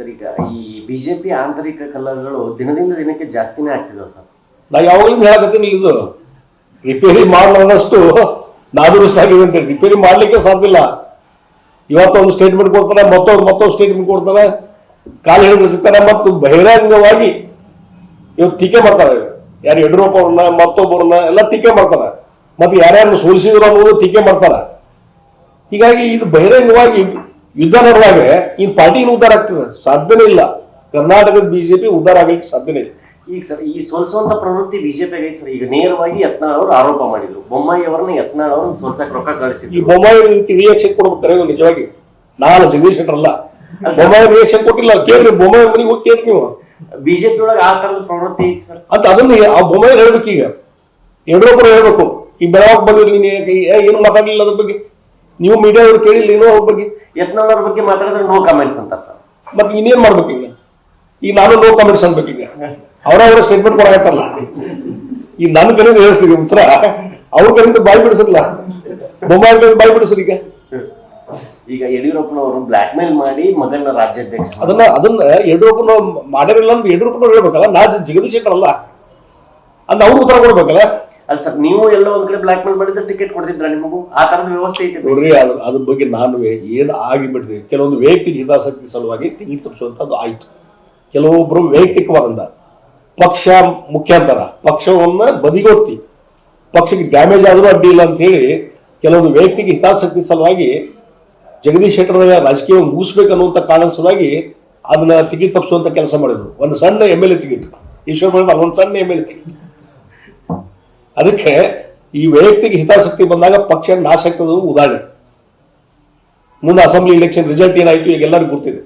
Sir ಈ BJP ಆಂತರಿಕ ಕಲಹಗಳು ದಿನದಿಂದ ದಿನಕ್ಕೆ ಜಾಸ್ತಿನೇ ಆಗ್ತಿದಾವೆ ಸರ್. ನಾ ಯಾವಾಗಲೂ ಹೇಳಕತ್ತೀನಿ ಇದು. ರಿಪೇರಿ ಮಾಡಲಾದಷ್ಟು ನಾದುರಸ್ತಾಗಿದೆ ಅಂತ ರಿಪೇರಿ ಮಾಡ್ಲಿಕ್ಕೆ ಸಾಧ್ಯ ಇಲ್ಲ. ಇವತ್ತೊಂದು ಸ್ಟೇಟ್ಮೆಂಟ್ ಕೊಡ್ತಾರೆ, ಮತ್ತೊಂದು ಮತ್ತೊಂದು ಸ್ಟೇಟ್ಮೆಂಟ್ ಕೊಡ್ತಾರೆ. ಕಾಲು ಹಿಡಿದು ಸಿಗ್ತಾರೆ ಮತ್ತು ಬಹಿರಂಗವಾಗಿ ಇವತ್ತು ಟೀಕೆ ಮಾಡ್ತಾರೆ. ಯಾರು ಯಡಿಯೂರಪ್ಪ ಅವ್ರನ್ನ ಮತ್ತೊಬ್ಬರನ್ನ ಎಲ್ಲ ಟೀಕೆ ಮಾಡ್ತಾರೆ. ಮತ್ತು ಯಾರ್ಯಾರನ್ನು ಸೋಲಿಸಿದ್ರು ಅನ್ನೋದು ಟೀಕೆ ಮಾಡ್ತಾರೆ. ಹೀಗಾಗಿ ಇದು ಬಹಿರಂಗವಾಗಿ ಯುದ್ಧ ನಡೆದಾಗ ಈ ಪಾರ್ಟಿನ ಉದ್ದಾರ ಆಗ್ತದೆ. ಸಾಧ್ಯನೇ ಇಲ್ಲ. ಕರ್ನಾಟಕದ ಬಿಜೆಪಿ ಉದ್ದಾರ ಆಗ್ಲಿಕ್ಕೆ ಸಾಧ್ಯನೇ ಇಲ್ಲ. ಈಗ ಸರ್ ಈ ಸೋಲ್ಸುವಂತ ಪ್ರವೃತ್ತಿ ಬಿಜೆಪಿಗೆ ಐತೆ ಸರ್. ಈಗ ನೇರವಾಗಿ ಯತ್ನಾಳ್ ಅವರು ಆರೋಪ ಮಾಡಿದ್ರು. ಬೊಮ್ಮಾಯಿ ಅವರನ್ನ ಯತ್ನಾಳ್ ಅವ್ರನ್ನ ಸೋಲ್ಸಕ್ ರೊಕ್ಕ ಈ ಕಳಿಸಿದ್ರು ಬೊಮ್ಮಾಯಿ ರೀತಿ ರಿಯಾಕ್ಷನ್ ಕೊಡ್ಬೇಕಾರೆ ನಿಜವಾಗಿ ನಾನು ಜಗದೀಶ್ ಶೆಟ್ಟರ್ ಅಲ್ಲ. ಬೊಮ್ಮಾಯಿ ರಿಯಾಕ್ಷನ್ ಕೊಟ್ಟಿಲ್ಲ. ಕೇಳ್ರಿ ಬೊಮ್ಮಾಯಿ ಮನೆಗೆ ಹೋಗಿ ಕೇಳ್ರಿ ನೀವು. ಬಿಜೆಪಿ ಒಳಗೆ ಆ ತರದ ಪ್ರವೃತ್ತಿ ಐತೆ ಸರ್. ಅಂತ ಅದನ್ನ ಆ ಬೊಮ್ಮಾಯಿ ಹೇಳ್ಬೇಕು ಈಗ. ಯಡಿಯೂರಪ್ಪರು ಹೇಳ್ಬೇಕು. ಈ ಬೆಳವಾಗ ಬಂದಿರಲಿ ಏನು ಮಾತಾಡಲಿಲ್ಲ ಅದ್ರ ಬಗ್ಗೆ? ನೀವು ಮೀಡಿಯಾದವ್ರು ಕೇಳಿ ಏನೋ ಅವ್ರ ಬಗ್ಗೆ? ಯತ್ನಾಳ್ ಅವ್ರ ಬಗ್ಗೆ ಮಾತಾಡಿದ್ರೆ ನೋ ಕಾಮೆಂಟ್ಸ್ ಅಂತಾರೆ ಸರ್. ಮತ್ತೆ ಇನ್ನೇನ್ ಮಾಡ್ಬೇಕು ಈಗ ಈಗ ನಾನು ನೋ ಕಾಮೆಂಟ್ಸ್ ಅನ್ಬೇಕು ಈಗ ಅವರ ಅವರ ಸ್ಟೇಟ್ಮೆಂಟ್ ಕೊಡಕತ್ತಲ್ಲ ಈಗ ನನ್ನ ಕಡೆಯಿಂದ ಹೇಳ್ತೀವಿ ಉತ್ತರ ಅವ್ರ ಕಡೆಯಿಂದ ಬಾಯಿ ಬಿಡಿಸಲ್ಲ. ಮೊಬೈಲ್ ಕಡೆಯಿಂದ ಬಾಯಿ ಬಿಡಿಸ್ರಿ ಈಗ. ಈಗ ಯಡಿಯೂರಪ್ಪನವರು ಬ್ಲಾಕ್ ಮೇಲ್ ಮಾಡಿ ಮಗನ ರಾಜ್ಯಾಧ್ಯಕ್ಷ ಅದನ್ನ ಅದನ್ನ ಯಡಿಯೂರಪ್ಪನ ಮಾಡಿರಲಿಲ್ಲ ಅಂದ್ರೆ ಯಡಿಯೂರಪ್ಪನವ್ರು ಹೇಳ್ಬೇಕಲ್ಲ? ನಾ ಜಗದೀಶ್ ಶೆಟ್ಟರ್ ಅಲ್ಲ. ಅಂದ್ರೆ ಅವ್ರು ಉತ್ತರ ಕೊಡ್ಬೇಕಲ್ಲ? ಅಲ್ಲ ಸರ್, ನೀವು ಎಲ್ಲ ಒಂದ್ ಕಡೆ ಬ್ಲಾಕ್ ಮೇಲ್ ಮಾಡಿದ್ರೆ ಟಿಕೆಟ್ ಕೊಡ್ತಿದ್ರ ನಿಮಗೂ? ಆ ತರದ ವ್ಯವಸ್ಥೆ ಐತೆ ನೋಡ್ರಿ, ಅದ್ರ ಅದ್ರ ಬಗ್ಗೆ ನಾನು ಏನು ಆಗಿಬಿಟ್ಟಿದೆ ಕೆಲವೊಂದು ವೈಯಕ್ತಿಕ ಹಿತಾಸಕ್ತಿ ಸಲುವಾಗಿ ಟಿಕೆಟ್ ತಪ್ಪಿಸುವಂಥದ್ದು ಆಯ್ತು. ಕೆಲವೊಬ್ರು ವೈಯಕ್ತಿಕವಾದಂತ ಪಕ್ಷ ಮುಖ್ಯಾಂತರ, ಪಕ್ಷವನ್ನ ಬದಿಗೊತ್ತಿ, ಪಕ್ಷಕ್ಕೆ ಡ್ಯಾಮೇಜ್ ಆದರೂ ಅಡ್ಡಿ ಇಲ್ಲ ಅಂತ ಹೇಳಿ ಕೆಲವೊಂದು ವೈಯಕ್ತಿಕ ಹಿತಾಸಕ್ತಿ ಸಲುವಾಗಿ ಜಗದೀಶ್ ಶೆಟ್ಟರ್ ರಾಜಕೀಯ ಮುಗಿಸ್ಬೇಕು ಅನ್ನುವಂಥ ಕಾರಣ ಸಲುವಾಗಿ ಅದನ್ನ ಟಿಕೆಟ್ ತಪ್ಪಿಸುವಂತ ಕೆಲಸ ಮಾಡಿದ್ರು. ಒಂದು ಸಣ್ಣ M L A ticket Eshwara ಒಂದು ಸಣ್ಣ ಎಂ ಎಲ್ ಎ ಟಿಕೆಟ್ ಅದಕ್ಕೆ ಈ ವೈಯಕ್ತಿಕ ಹಿತಾಸಕ್ತಿ ಬಂದಾಗ ಪಕ್ಷ ನಾಶ ಆಗ್ತದ ಉದಾಹರಣೆ. ಮುಂದೆ ಅಸೆಂಬ್ಲಿ ಇಲೆಕ್ಷನ್ ರಿಸಲ್ಟ್ ಏನಾಯಿತು, ಈಗ ಎಲ್ಲರಿಗೂ ಗೊತ್ತಿದೆ.